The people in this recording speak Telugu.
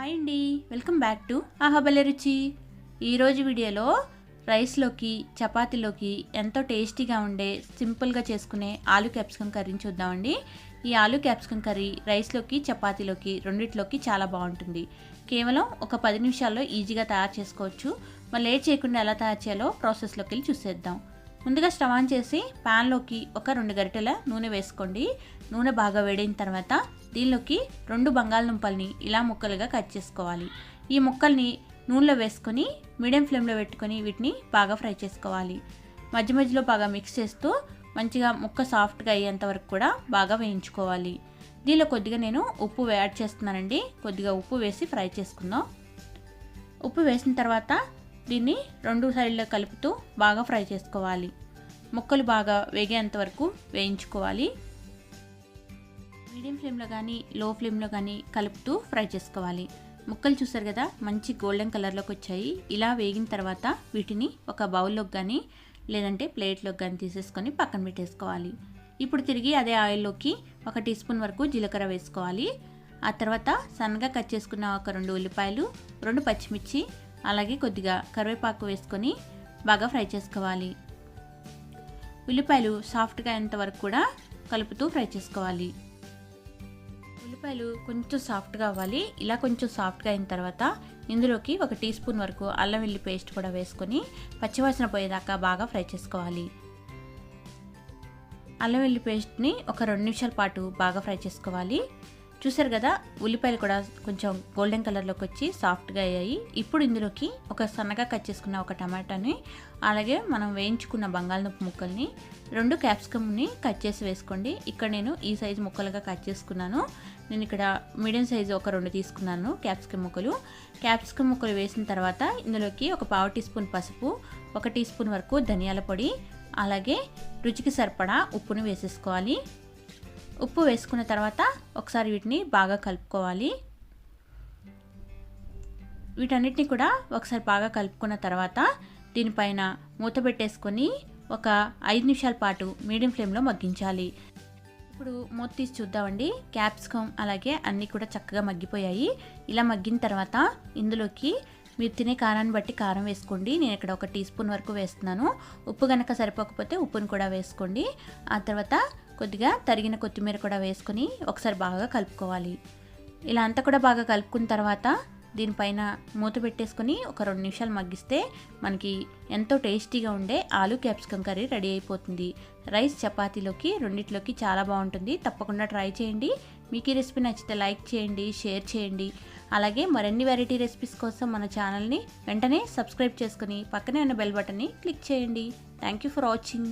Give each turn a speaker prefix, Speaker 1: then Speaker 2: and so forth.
Speaker 1: హాయ్ అండి. వెల్కమ్ బ్యాక్ టు ఆహాబలే రుచి. ఈరోజు వీడియోలో రైస్లోకి చపాతీలోకి ఎంతో టేస్టీగా ఉండే సింపుల్గా చేసుకునే ఆలు క్యాప్సికమ్ కర్రీని చూద్దామండి ఈ ఆలు క్యాప్సికమ్ కర్రీ రైస్లోకి చపాతీలోకి రెండిట్లోకి చాలా బాగుంటుంది. కేవలం ఒక పది నిమిషాల్లో ఈజీగా తయారు చేసుకోవచ్చు. మరి లేట్ చేయకుండా ఎలా తయారు చేయాలో ప్రాసెస్లోకి వెళ్ళి చూసేద్దాం. ముందుగా స్టవ్ ఆన్ చేసి ప్యాన్లోకి ఒక రెండు గరిటెల నూనె వేసుకోండి. నూనె బాగా వేడిన తర్వాత దీనిలోకి రెండు బంగాళదుంపల్ని ఇలా ముక్కలుగా కట్ చేసుకోవాలి. ఈ ముక్కల్ని నూనెలో వేసుకొని మీడియం ఫ్లేమ్లో పెట్టుకొని వీటిని బాగా ఫ్రై చేసుకోవాలి. మధ్య మధ్యలో బాగా మిక్స్ చేస్తూ మంచిగా ముక్క సాఫ్ట్గా అయ్యేంత వరకు కూడా బాగా వేయించుకోవాలి. దీనిలో కొద్దిగా నేను ఉప్పు యాడ్ చేస్తున్నానండి. కొద్దిగా ఉప్పు వేసి ఫ్రై చేసుకుందాం. ఉప్పు వేసిన తర్వాత దీన్ని రెండు సైడ్లో కలుపుతూ బాగా ఫ్రై చేసుకోవాలి. ముక్కలు బాగా వేగేంత వరకు వేయించుకోవాలి. మీడియం ఫ్లేమ్లో కానీ లో ఫ్లేమ్లో కానీ కలుపుతూ ఫ్రై చేసుకోవాలి. ముక్కలు చూసారు కదా మంచి గోల్డెన్ కలర్లోకి వచ్చాయి. ఇలా వేగిన తర్వాత వీటిని ఒక బౌల్లోకి కానీ లేదంటే ప్లేట్లోకి కానీ తీసేసుకొని పక్కన పెట్టేసుకోవాలి. ఇప్పుడు తిరిగి అదే ఆయిల్లోకి ఒక టీ స్పూన్ వరకు జీలకర్ర వేసుకోవాలి. ఆ తర్వాత సన్నగా కట్ చేసుకున్న ఒక రెండు ఉల్లిపాయలు రెండు పచ్చిమిర్చి అలాగే కొద్దిగా కరివేపాకు వేసుకొని బాగా ఫ్రై చేసుకోవాలి. ఉల్లిపాయలు సాఫ్ట్గా అయ్యేంత వరకు కూడా కలుపుతూ ఫ్రై చేసుకోవాలి. ఉల్లిపాయలు కొంచెం సాఫ్ట్గా అవ్వాలి. ఇలా కొంచెం సాఫ్ట్గా అయిన తర్వాత ఇందులోకి ఒక టీ స్పూన్ వరకు అల్లం వెల్లి పేస్ట్ కూడా వేసుకొని పచ్చివాసన పోయేదాకా బాగా ఫ్రై చేసుకోవాలి. అల్లం వెల్లి పేస్ట్ని ఒక రెండు నిమిషాల పాటు బాగా ఫ్రై చేసుకోవాలి. చూసారు కదా ఉల్లిపాయలు కూడా కొంచెం గోల్డెన్ కలర్లోకి వచ్చి సాఫ్ట్గా అయ్యాయి. ఇప్పుడు ఇందులోకి ఒక సన్నగా కట్ చేసుకున్న ఒక టమాటాని అలాగే మనం వేయించుకున్న బంగాళదుంప ముక్కల్ని రెండు క్యాప్సికమ్ని కట్ చేసి వేసుకోండి. ఇక్కడ నేను ఈ సైజు ముక్కలుగా కట్ చేసుకున్నాను. నేను ఇక్కడ మీడియం సైజు ఒక రెండు తీసుకున్నాను క్యాప్సికమ్ ముక్కలు. క్యాప్సికమ్ ముక్కలు వేసిన తర్వాత ఇందులోకి ఒక పావు టీ స్పూన్ పసుపు ఒక టీ స్పూన్ వరకు ధనియాల పొడి అలాగే రుచికి సరిపడా ఉప్పును వేసేసుకోవాలి. ఉప్పు వేసుకున్న తర్వాత ఒకసారి వీటిని బాగా కలుపుకోవాలి. వీటన్నిటిని కూడా ఒకసారి బాగా కలుపుకున్న తర్వాత దీనిపైన మూత పెట్టేసుకొని ఒక ఐదు నిమిషాల పాటు మీడియం ఫ్లేమ్లో మగ్గించాలి. ఇప్పుడు మూత తీసి చూద్దామండి. క్యాప్సికమ్ అలాగే అన్నీ కూడా చక్కగా మగ్గిపోయాయి. ఇలా మగ్గిన తర్వాత ఇందులోకి మీరు తినే కారాన్ని బట్టి కారం వేసుకోండి. నేను ఇక్కడ ఒక టీ స్పూన్ వరకు వేస్తున్నాను. ఉప్పు కనుక సరిపోకపోతే ఉప్పును కూడా వేసుకోండి. ఆ తర్వాత కొద్దిగా తరిగిన కొత్తిమీర కూడా వేసుకొని ఒకసారి బాగా కలుపుకోవాలి. ఇలా అంతా కూడా బాగా కలుపుకున్న తర్వాత దీనిపైన మూత పెట్టేసుకొని ఒక రెండు నిమిషాలు మగ్గిస్తే మనకి ఎంతో టేస్టీగా ఉండే ఆలు క్యాప్సికమ్ కర్రీ రెడీ అయిపోతుంది. రైస్ చపాతీలోకి రెండిట్లోకి చాలా బాగుంటుంది. తప్పకుండా ట్రై చేయండి. మీకు ఈ రెసిపీ నచ్చితే లైక్ చేయండి షేర్ చేయండి. అలాగే మరిన్ని వెరైటీ రెసిపీస్ కోసం మన ఛానల్ని వెంటనే సబ్స్క్రైబ్ చేసుకుని పక్కనే ఉన్న బెల్ బటన్ని క్లిక్ చేయండి. Thank you for watching.